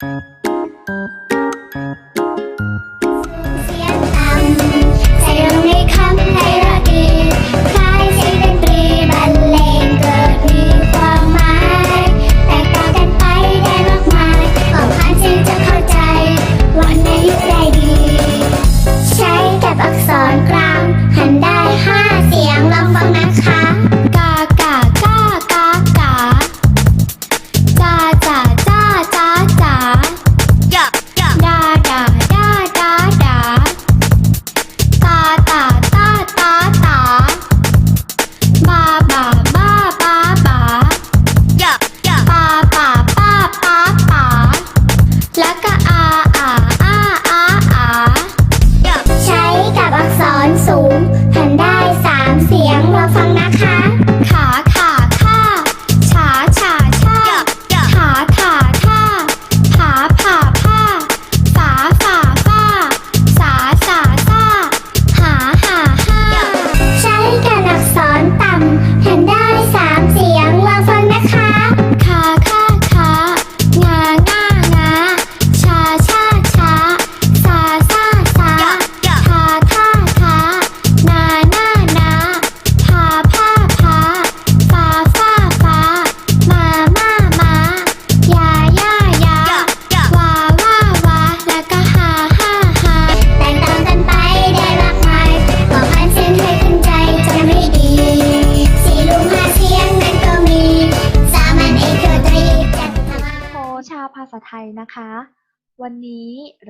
เ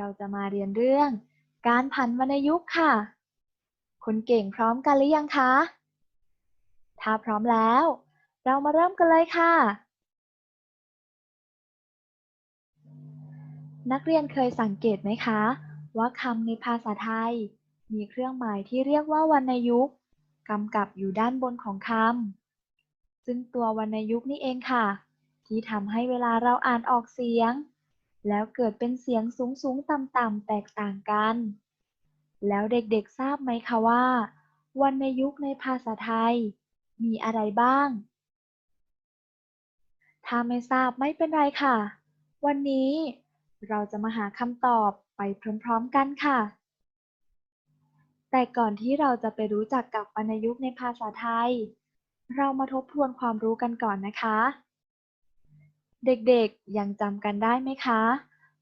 เราจะมาเรียนเรื่อง การผันวรรณยุกต์ค่ะคนเก่งพร้อมกันหรือยังคะ ถ้าพร้อมแล้ว เรามาเริ่มกันเลยค่ะ นักเรียนเคยสังเกตไหมคะ ว่าคำในภาษาไทย มีเครื่องหมายที่เรียกว่าวรรณยุกต์กำกับอยู่ด้านบนของคำซึ่งตัววรรณยุกต์นี่เองค่ะ ที่ทำให้เวลาเราอ่านออกเสียง แล้วเกิดเป็นเสียงสูงสูงต่ำต่ำแตกต่างกัน แล้วเด็กๆทราบไหมคะว่า วรรณยุกต์ในภาษาไทย มีอะไรบ้าง ถ้าไม่ทราบไม่เป็นไรค่ะ วันนี้เราจะมาหาคำตอบไปพร้อมๆกันค่ะ แต่ก่อนที่เราจะไปรู้จักกับวรรณยุกต์ในภาษาไทย เรามาทบทวนความรู้กันก่อนนะคะ เด็กๆ ยังจำกันได้ไหมคะ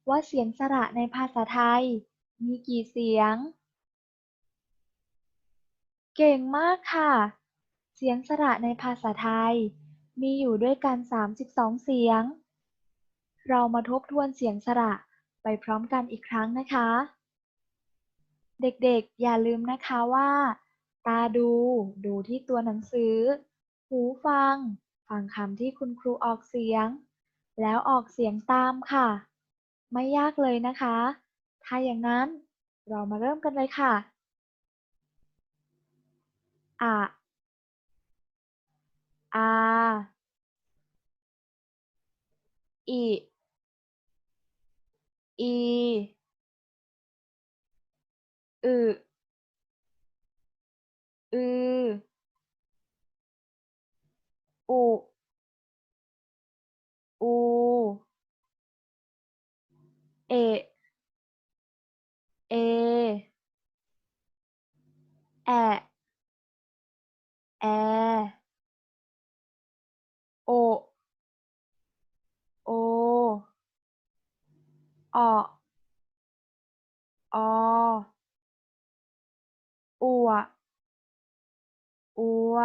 ว่าเสียงสระในภาษาไทย มีกี่เสียง เก่งมากค่ะ เสียงสระในภาษาไทย มีอยู่ด้วยกัน 32 เสียง เรามาทบทวนเสียงสระไปพร้อมกันอีกครั้งนะคะ เด็กๆ อย่าลืมนะคะว่า ตาดู ดูที่ตัวหนังสือ หูฟัง ฟังคำที่คุณครูออกเสียง แล้วออกเสียงตามค่ะ ไม่ยากเลยนะคะ ถ้าอย่างนั้นเรามาเริ่มกันเลยค่ะ อะ อาอิอีอึอืออุ เอะเอ แอะแอ โอ โอ ออออัว อัว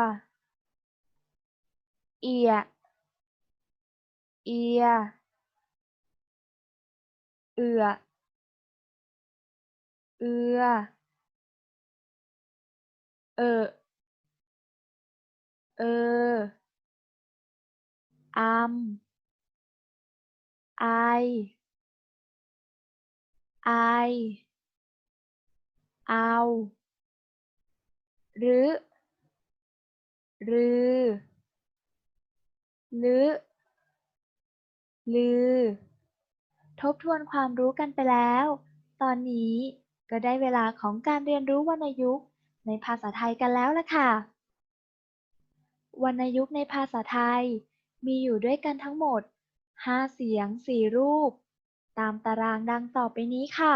เอีย เอีย เอือ เอือ เออ เอออำไอ ไอ เอา หรือรือลึ ลือ ทบทวนความรู้กันไปแล้ว ตอนนี้ก็ได้เวลาของการเรียนรู้วรรณยุกต์ในภาษาไทยกันแล้วล่ะค่ะ วรรณยุกต์ในภาษาไทย มีอยู่ด้วยกันทั้งหมด 5 เสียง 4 รูป ตามตารางดังต่อไปนี้ค่ะ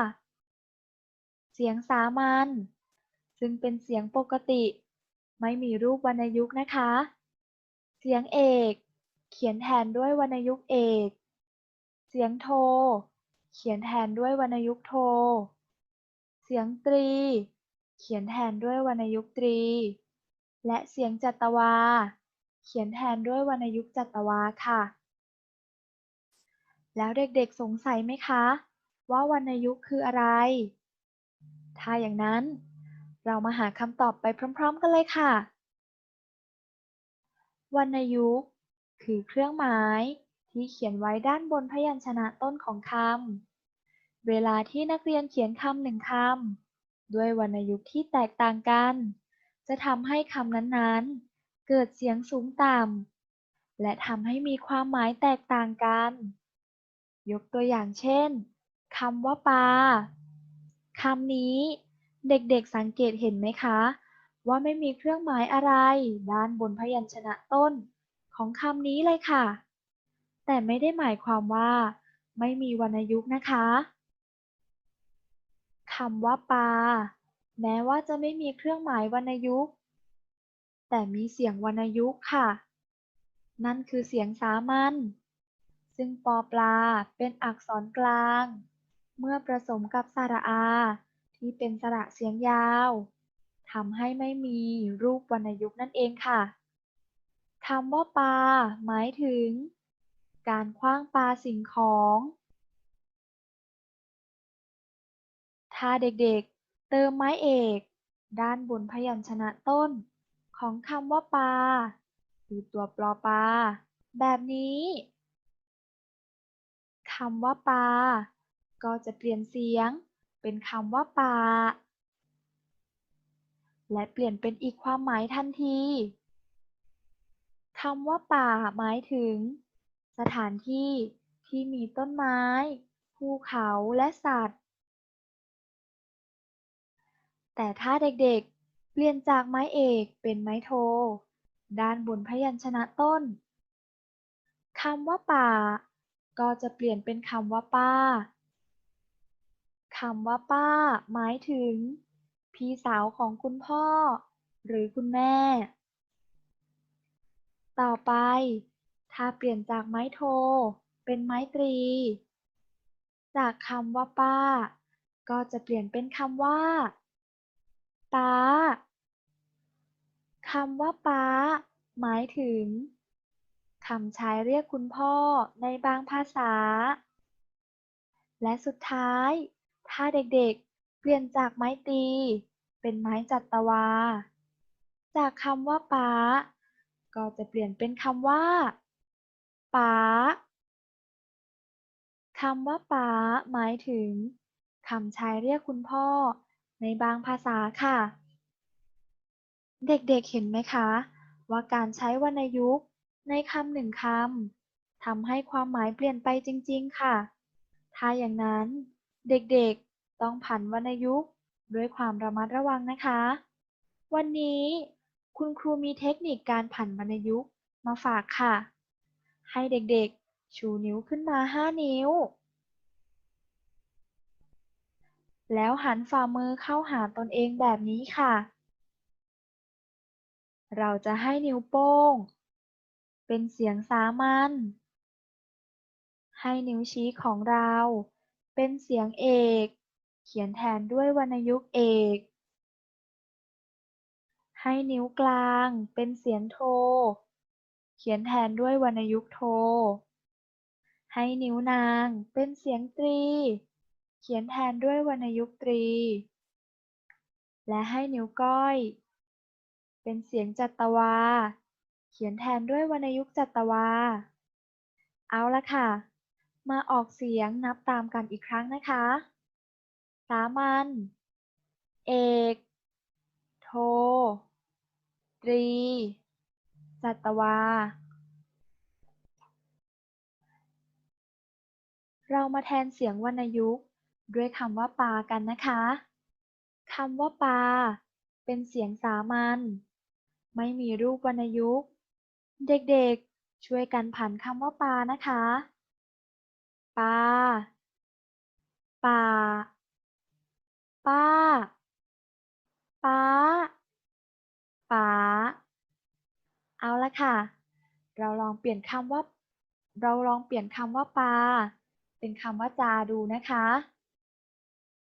เสียงสามัญซึ่งเป็นเสียงปกติ ไม่มีรูปวรรณยุกต์นะคะ เสียงเอก เขียนแทนด้วยวรรณยุกต์เอก เสียงโท เขียนแทนด้วยวรรณยุกต์โท เสียงตรี เขียนแทนด้วยวรรณยุกต์ตรี และเสียงจัตวา เขียนแทนด้วยวรรณยุกต์จัตวาค่ะ แล้วเด็กๆสงสัยไหมคะ ว่าวรรณยุกต์คืออะไร ถ้าอย่างนั้นเรามาหาคำตอบไปพร้อม ๆ กันเลยค่ะ วรรณยุกต์ คือเครื่องหมายที่เขียนไว้ด้านบนพยัญชนะต้นของคำ เวลาที่นักเรียนเขียนคำหนึ่งคำ ด้วยวรรณยุกต์ที่แตกต่างกัน จะทำให้คำนั้นๆ เกิดเสียงสูงต่ำ และทำให้มีความหมายแตกต่างกัน ยกตัวอย่างเช่นคำว่าปลาคำนี้เด็กๆสังเกตเห็นไหมคะ ว่าไม่มีเครื่องหมายอะไรด้านบนพยัญชนะต้น ของคำนี้เลยค่ะ แต่ไม่ได้หมายความว่า ไม่มีวรรณยุกต์นะคะคำว่าปลาแม้ว่าจะไม่มีเครื่องหมายวรรณยุกต์ แต่มีเสียงวรรณยุกต์ค่ะ นั่นคือเสียงสามัญซึ่งปอปลาเป็นอักษรกลาง เมื่อผสมกับสระอา ที่เป็นสระเสียงยาวทำให้ไม่มีรูปวรรณยุกต์นั่นเองค่ะ คำว่าปาหมายถึง การขว้างปาสิ่งของ ถ้าเด็กๆ เติมไม้เอก ด้านบนพยัญชนะต้น ของคำว่าปาคือตัวปลอปลาแบบนี้คำว่าปาก็จะเปลี่ยนเสียง เป็นคำว่าปาและเปลี่ยนเป็นอีกความหมายทันที คำว่าป่าหมายถึง สถานที่ที่มีต้นไม้ ภูเขาและสัตว์ แต่ถ้าเด็กๆ เปลี่ยนจากไม้เอกเป็นไม้โท ด้านบนพยัญชนะต้นคำว่าป่า ก็จะเปลี่ยนเป็นคำว่าป้าคำว่าป้า หมายถึง พี่สาวของคุณพ่อ หรือคุณแม่ ต่อไป ถ้าเปลี่ยนจากไม้โท เป็นไม้ตรี จากคำว่าป้า ก็จะเปลี่ยนเป็นคำว่าป๊าคำว่าป๊าหมายถึงคำใช้เรียกคุณพ่อในบางภาษา และสุดท้าย ถ้าเด็กๆ เปลี่ยนจากไม้ตี เป็นไม้จัตวา จากคำว่าป๊า ก็จะเปลี่ยนเป็นคำว่าป๋าคำว่าป๋าหมายถึงคำใช้เรียกคุณพ่อในบางภาษาค่ะ เด็กๆเห็นไหมคะ ว่าการใช้วรรณยุกต์ในคำหนึ่งคำทำให้ความหมายเปลี่ยนไปจริง ๆ ค่ะ ถ้าอย่างนั้นเด็กๆต้องผันวรรณยุกต์ด้วยความระมัดระวังนะคะ วันนี้ คุณครูมีเทคนิคการผันวรรณยุกต์มาฝากค่ะ ให้เด็กๆ ชูนิ้วขึ้นมา 5 นิ้ว แล้วหันฝ่ามือเข้าหาตนเองแบบนี้ค่ะ เราจะให้นิ้วโป้ง เป็นเสียงสามัญ ให้นิ้วชี้ของเรา เป็นเสียงเอก เขียนแทนด้วยวรรณยุกต์เอก ให้นิ้วกลางเป็นเสียงโท เขียนแทนด้วยวรรณยุกต์โท ให้นิ้วนางเป็นเสียงตรี เขียนแทนด้วยวรรณยุกต์ตรี และให้นิ้วก้อย เป็นเสียงจัตวา เขียนแทนด้วยวรรณยุกต์จัตวา เอาละค่ะ มาออกเสียงนับตามกันอีกครั้งนะคะ สามัญ เอก โท รี จัตวา เรามาแทนเสียงวรรณยุกต์ด้วยคำว่าปากันนะคะคำว่าปา เป็นเสียงสามัญไม่มีรูปวรรณยุกต์ เด็กๆ ช่วยกันผันคำว่าปานะคะ ปา ป่า ป้า ป้าา เอาละค่ะ เราลองเปลี่ยนคำว่า เราลองเปลี่ยนคำว่าปลา เป็นคำว่าจาดูนะคะ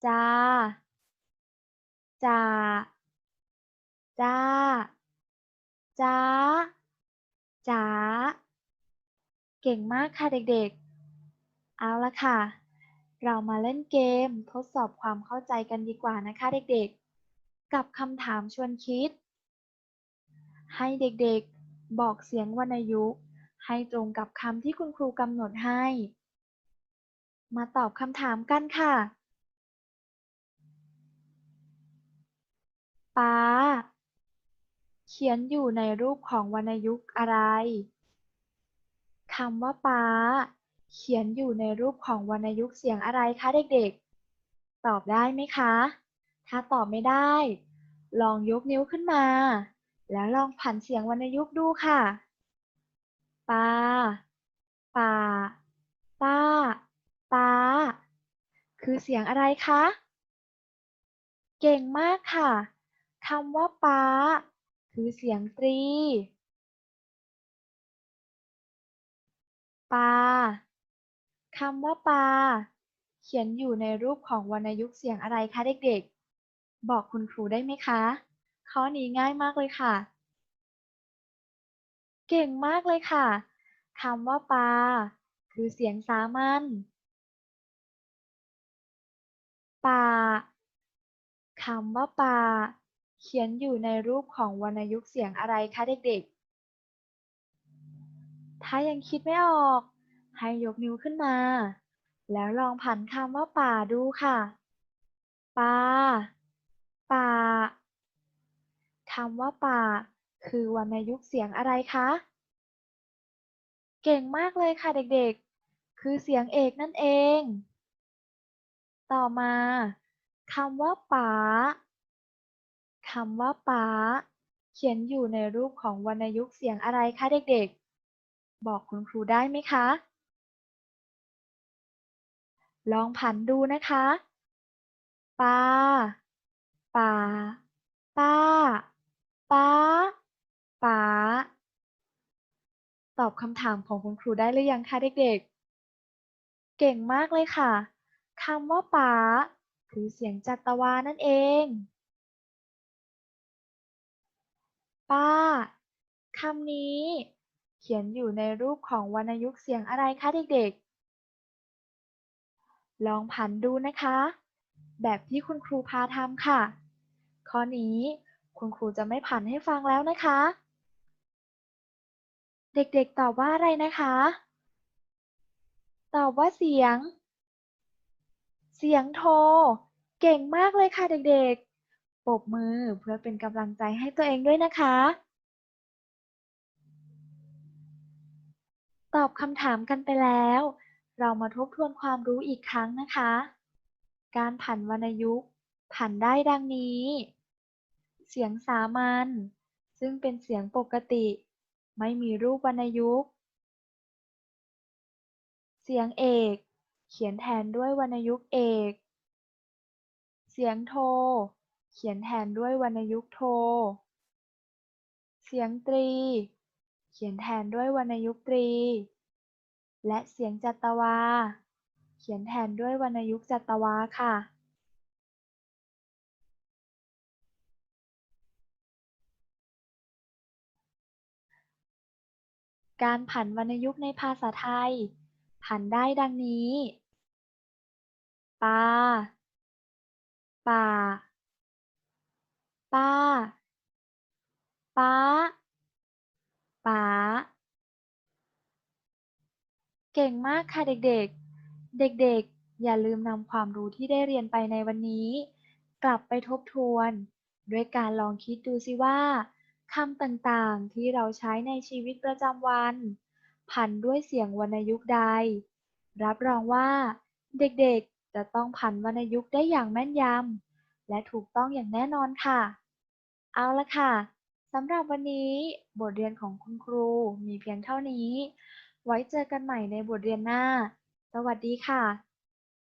จา จา จ้า จ้า จ๋า เก่งมากค่ะเด็กๆ เอาละค่ะ เรามาเล่นเกมทดสอบความเข้าใจกันดีกว่านะคะเด็กๆ กับคำถามชวนคิด ให้เด็กๆ บอกเสียงวรรณยุกต์ให้ตรงกับคำที่คุณครูกำหนดให้ มาตอบคำถามกันค่ะป๊าเขียนอยู่ในรูปของวรรณยุกต์อะไรคำว่าป๊าเขียนอยู่ในรูปของวรรณยุกต์เสียงอะไรคะเด็กๆ ตอบได้ไหมคะ ถ้าตอบไม่ได้ ลองยกนิ้วขึ้นมา แล้วลองผันเสียงวรรณยุกต์ดูค่ะ ปา ป่า ป้าป๊าคือเสียงอะไรคะ เก่งมากค่ะ คำว่าป๊าคือเสียงตรี ปา คำว่าปา เขียนอยู่ในรูปของวรรณยุกต์เสียงอะไรคะเด็กๆ บอกคุณครูได้ไหมคะ ข้อนี้ง่ายมากเลยค่ะ เก่งมากเลยค่ะคำว่าปาคือเสียงสามัญป่าคำว่าป่าเขียนอยู่ในรูปของวรรณยุกต์เสียงอะไรคะเด็กๆ ถ้ายังคิดไม่ออก ให้ยกนิ้วขึ้นมา แล้วลองผันคำว่าป่าดูค่ะป่าป่า คำว่าป่า คือวรรณยุกต์เสียงอะไรคะ เก่งมากเลยค่ะเด็กๆ คือเสียงเอกนั่นเอง ต่อมาคำว่าป๋าคำว่าป๋า เขียนอยู่ในรูปของวรรณยุกต์เสียงอะไรคะเด็กๆ บอกคุณครูได้ไหมคะ ลองผันดูนะคะปาป่าป้า ป๊าป๋าตอบคำถามของคุณครูได้หรือยังคะเด็กๆ เก่งมากเลยค่ะคำว่าป๋าคือเสียงจัตวานั่นเอง ป้าคำนี้ เขียนอยู่ในรูปของวรรณยุกต์เสียงอะไรคะเด็กๆ ลองผันดูนะคะ แบบที่คุณครูพาทำค่ะ ข้อนี้ คุณครูจะไม่ผันให้ฟังแล้วนะคะ เด็กๆตอบว่าอะไรนะคะ ตอบว่าเสียง เสียงโทเก่งมากเลยค่ะเด็กๆปรบมือเพื่อเป็นกำลังใจให้ตัวเองด้วยนะคะ ตอบคำถามกันไปแล้ว เรามาทบทวนความรู้อีกครั้งนะคะ การผันวรรณยุกต์ผันได้ดังนี้ เสียงสามัญ ซึ่งเป็นเสียงปกติ ไม่มีรูปวรรณยุกต์ เสียงเอก เขียนแทนด้วยวรรณยุกต์เอก เสียงโท เขียนแทนด้วยวรรณยุกต์โท เสียงตรี เขียนแทนด้วยวรรณยุกต์ตรี และเสียงจัตวา เขียนแทนด้วยวรรณยุกต์จัตวาค่ะ การผันวรรณยุกต์ในภาษาไทย ผันได้ดังนี้ ปา ป่า ป้าป๊าป๋า เก่งมากค่ะเด็กๆ เด็กๆ อย่าลืมนำความรู้ที่ได้เรียนไปในวันนี้ กลับไปทบทวน ด้วยการลองคิดดูสิว่า คำต่างๆ ที่เราใช้ในชีวิตประจำวันผันด้วยเสียงวรรณยุกต์ใด รับรองว่า เด็กๆ จะต้องผันวรรณยุกต์ได้อย่างแม่นยำ และถูกต้องอย่างแน่นอนค่ะ เอาละค่ะสำหรับวันนี้บทเรียนของคุณครูมีเพียงเท่านี้ ไว้เจอกันใหม่ในบทเรียนหน้า สวัสดีค่ะ